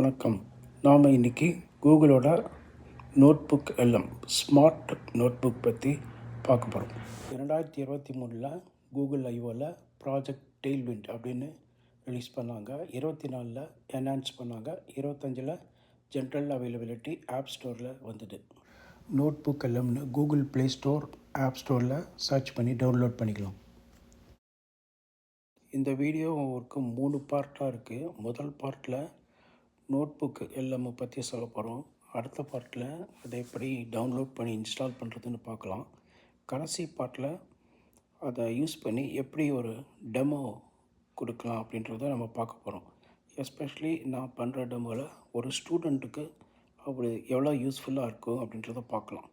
வணக்கம். நாம் இன்றைக்கி கூகுளோட நோட்புக் எல்லம் ஸ்மார்ட் நோட்புக் பற்றி பார்க்க போகிறோம் இரண்டாயிரத்தி இருபத்தி மூணில் கூகுள் ஐஓவில் ப்ராஜெக்ட் டெய்ல்விண்ட் அப்படின்னு ரிலீஸ் பண்ணாங்க. இருபத்தி நாலில் என்ஹான்ஸ் பண்ணாங்க. இருபத்தஞ்சில் ஜென்ரல் அவைலபிலிட்டி ஆப் ஸ்டோரில் வந்தது. நோட்புக் எல்லம்னு கூகுள் ப்ளே ஸ்டோர் ஆப் ஸ்டோரில் சர்ச் பண்ணி டவுன்லோட் பண்ணிக்கலாம். இந்த வீடியோவுக்கு மூணு பார்ட்டாக இருக்குது முதல் பார்ட்டில் நோட்புக்கு எல்லாமே பற்றி சொல்ல போகிறோம் அடுத்த பார்ட்டில் அதை எப்படி டவுன்லோட் பண்ணி இன்ஸ்டால் பண்ணுறதுன்னு பார்க்கலாம். கடைசி பார்ட்டில் அதை யூஸ் பண்ணி எப்படி ஒரு டெமோ கொடுக்கலாம் அப்படின்றத நம்ம பார்க்க போகிறோம். எஸ்பெஷலி நான் பண்ணுற டெமோவில் ஒரு ஸ்டூடெண்ட்டுக்கு அப்படி எவ்வளோ யூஸ்ஃபுல்லாக இருக்கும் அப்படின்றத பார்க்கலாம்.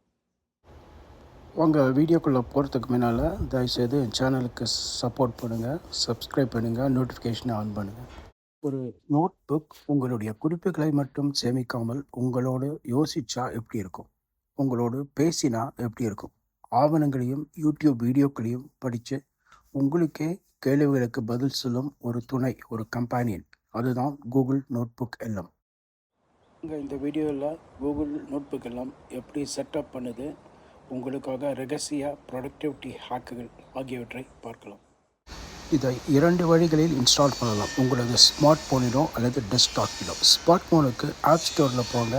உங்கள் வீடியோக்குள்ளே போகிறதுக்கு முன்னால் தயவுசெய்து சேனலுக்கு சப்போர்ட் பண்ணுங்கள் சப்ஸ்கிரைப் பண்ணுங்கள் நோட்டிஃபிகேஷனை ஆன் பண்ணுங்கள். ஒரு நோட் புக் உங்களுடைய குறிப்புகளை மட்டும் சேமிக்காமல் உங்களோடு யோசிச்சா எப்படி இருக்கும்? உங்களோடு பேசினா எப்படி இருக்கும்? ஆவணங்களையும் யூடியூப் வீடியோக்களையும் படித்து உங்களுக்கே கேள்விகளுக்கு பதில் சொல்லும் ஒரு துணை ஒரு கம்பானியன் அதுதான் கூகுள் நோட் புக் எல்லாம். இங்கே இந்த வீடியோவில் கூகுள் நோட்புக் எல்லாம் எப்படி செட்டப் பண்ணுது உங்களுக்காக ரகசிய ப்ரொடக்டிவிட்டி ஹேக்குகள் ஆகியவற்றை பார்க்கலாம். இதை இரண்டு வழிகளில் இன்ஸ்டால் பண்ணலாம். உங்களது ஸ்மார்ட் ஃபோனிலோ அல்லது டெஸ்க்டாப்பிலோ ஸ்மார்ட் ஃபோனுக்கு ஆப் ஸ்டோரில் போங்க.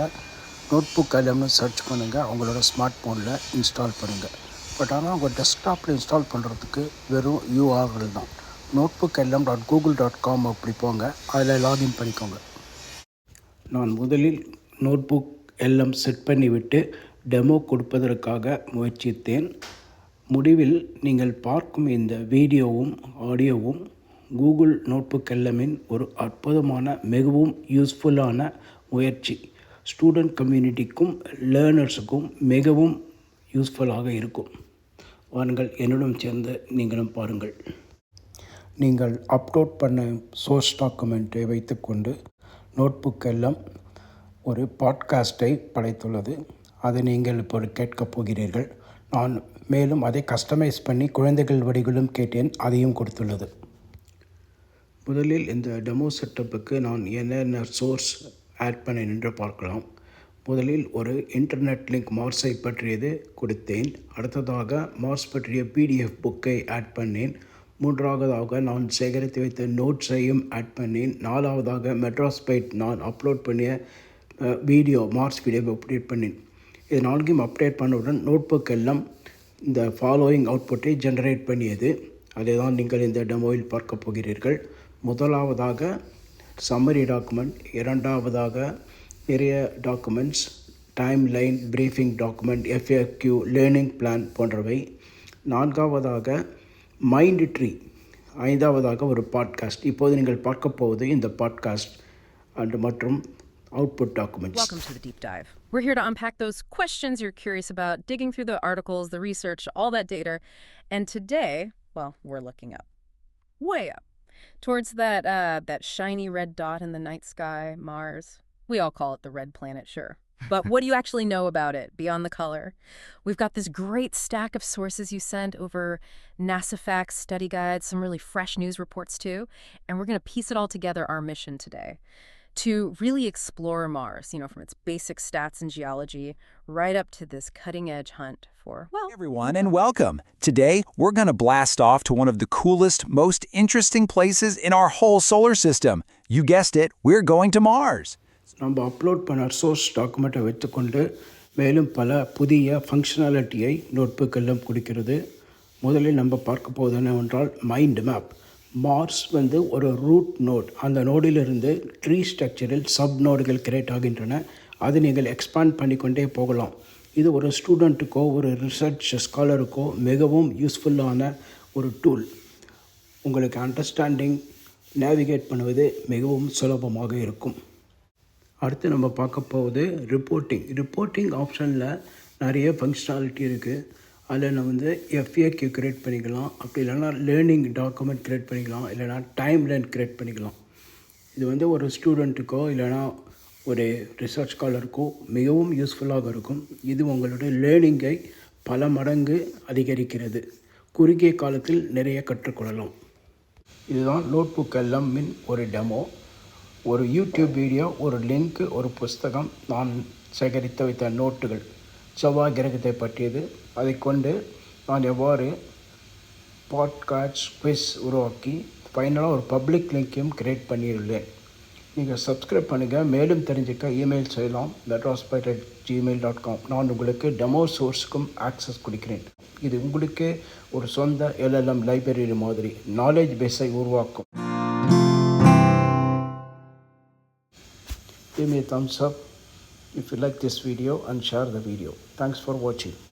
நோட்புக் எல்லாம்னு சர்ச் பண்ணுங்கள் அவங்களோட ஸ்மார்ட் ஃபோனில் இன்ஸ்டால் பண்ணுங்கள் பட் ஆனால் உங்கள் டெஸ்க்டாப்பில் இன்ஸ்டால் பண்ணுறதுக்கு வெறும் யூஆர்எல் தான். நோட்புக் எல்லாம் டாட் கூகுள் டாட் காம் அப்படி போங்க. அதில் லாகின் பண்ணிக்கோங்க. நான் முதலில் நோட்புக் எல்லாம் செட் பண்ணிவிட்டு டெமோ கொடுப்பதற்காக முயற்சித்தேன். முடிவில் நீங்கள் பார்க்கும் இந்த வீடியோவும் ஆடியோவும் கூகுள் நோட்புக் எல்லமின் ஒரு அற்புதமான மிகவும் யூஸ்ஃபுல்லான முயற்சி. ஸ்டூடெண்ட் கம்யூனிட்டிக்கும் லேர்னர்ஸுக்கும் மிகவும் யூஸ்ஃபுல்லாக இருக்கும். வாருங்கள் என்னுடன் சேர்ந்து நீங்களும் பாருங்கள். நீங்கள் அப்லோட் பண்ண சோர்ஸ் டாக்குமெண்ட்டை வைத்துக்கொண்டு நோட்புக் எல்லாம் ஒரு பாட்காஸ்ட்டை படைத்துள்ளது. அதை நீங்கள் இப்போது கேட்கப் போகிறீர்கள். நான் மேலும் அதை கஸ்டமைஸ் பண்ணி குழந்தைகள் வடிகளும் கேட்டேன் அதையும் கொடுத்துள்ளது. முதலில் இந்த டெமோ செட்டப்புக்கு நான் என்னென்ன சோர்ஸ் ஆட் பண்ணேன் என்று பார்க்கலாம். முதலில் ஒரு இன்டர்நெட் லிங்க் மார்ஸை பற்றியது கொடுத்தேன். அடுத்ததாக மார்ஸ் பற்றிய பிடிஎஃப் புக்கை ஆட் பண்ணேன். மூன்றாவதாக நான் சேகரித்து வைத்த நோட்ஸையும் ஆட் பண்ணேன். நாலாவதாக மெட்ராஸ் பைட் நான் அப்லோட் பண்ணிய வீடியோ மார்ஸ் வீடியோ அப்டேட் பண்ணேன். இது நான்கையும் அப்டேட் பண்ணவுடன் நோட்புக் எல்லாம் இந்த ஃபாலோயிங் அவுட்புட்டை ஜெனரேட் பண்ணியது. அதை தான் நீங்கள் இந்த டெமோவில் பார்க்க போகிறீர்கள். முதலாவதாக சம்மரி டாக்குமெண்ட் இரண்டாவதாக நிறைய documents timeline briefing document FAQ learning plan போன்றவை. நான்காவதாக மைண்ட் ட்ரீ ஐந்தாவதாக ஒரு பாட்காஸ்ட் இப்போது நீங்கள் பார்க்க போவது இந்த பாட்காஸ்ட் அண்ட் மற்றும் output documents We're here to unpack those questions you're curious about, digging through the articles, the research, all that data. And today, well, we're looking up. Way up. Towards that uh that shiny red dot in the night sky, Mars. We all call it the red planet, sure. But what do you actually know about it beyond the color? We've got this great stack of sources you sent over NASA facts, study guides, some really fresh news reports too, and we're going to piece it all together our mission today to really explore Mars, you know, from its basic stats and geology right up to this cutting edge hunt for, well, Hey everyone, and welcome. Today, we're going to blast off to one of the coolest, most interesting places in our whole solar system. You guessed it, we're going to Mars. நம்ம upload பண்ண source டாக்குமெண்ட்டை வைத்துக்கொண்டு மேலும் பல புதிய ஃபங்க்ஷனாலிட்டியை notebook எல்லாம் கொடுக்கிறது முதலில் நம்ம பார்க்க போவது என்னவென்றால் மைண்ட் மேப் மார்ஸ் வந்து ஒரு ரூட் நோட். அந்த நோடிலிருந்து ட்ரீ ஸ்ட்ரக்சரில் சப் நோடுகள் கிரியேட் ஆகின்றன. அதை நீங்கள் எக்ஸ்பேண்ட் பண்ணிக்கொண்டே போகலாம். இது ஒரு ஸ்டூடெண்ட்டுக்கோ ஒரு ரிசர்ச் ஸ்காலருக்கோ மிகவும் யூஸ்ஃபுல்லான ஒரு டூல். உங்களுக்கு அண்டர்ஸ்டாண்டிங் நேவிகேட் பண்ணுவது மிகவும் சுலபமாக இருக்கும். அடுத்து நம்ம பார்க்க போவது ரிப்போர்ட்டிங். ரிப்போர்ட்டிங் ஆப்ஷனில் நிறைய ஃபங்க்ஷனாலிட்டி இருக்குது அதில் நம்ம வந்து எஃப்ஏக்யூ கிரியேட் பண்ணிக்கலாம். அப்படி இல்லைனா லேர்னிங் டாக்குமெண்ட் கிரியேட் பண்ணிக்கலாம். இல்லைனா டைம் லைன் கிரியேட் பண்ணிக்கலாம். இது வந்து ஒரு ஸ்டூடெண்ட்டுக்கோ இல்லைனா ஒரு ரிசர்ச் ஸ்காலருக்கோ மிகவும் யூஸ்ஃபுல்லாக இருக்கும். இது உங்களுடைய லேர்னிங்கை பல மடங்கு அதிகரிக்கிறது. குறுகிய காலத்தில் நிறைய கற்றுக்கொள்ளலாம். இதுதான் எல்லாம் மின் ஒரு டெமோ ஒரு யூடியூப் வீடியோ ஒரு லிங்க் ஒரு புஸ்தகம் நான் சேகரித்து வைத்த நோட்டுகள் செவ்வாய் கிரகத்தை பற்றியது அதை கொண்டு நான் எவ்வாறு பாட்காஸ்ட் குவிஸ் உருவாக்கி ஃபைனலாக ஒரு பப்ளிக் லிங்க்கையும் கிரியேட் பண்ணியுள்ளேன் நீங்கள் சப்ஸ்கிரைப் பண்ணுங்கள் மேலும் தெரிஞ்சுக்க இமெயில் செய்யலாம். Madrasbyte at Gmail dot com நான் உங்களுக்கு டெமோ சோர்ஸுக்கும் ஆக்சஸ் கொடுக்கிறேன். இது உங்களுக்கு ஒரு சொந்த எல்எல்எம் லைப்ரரி மாதிரி நாலேஜ் பேஸை உருவாக்கும். Give me a thumbs up. If you like this video and share the video. Thanks for watching.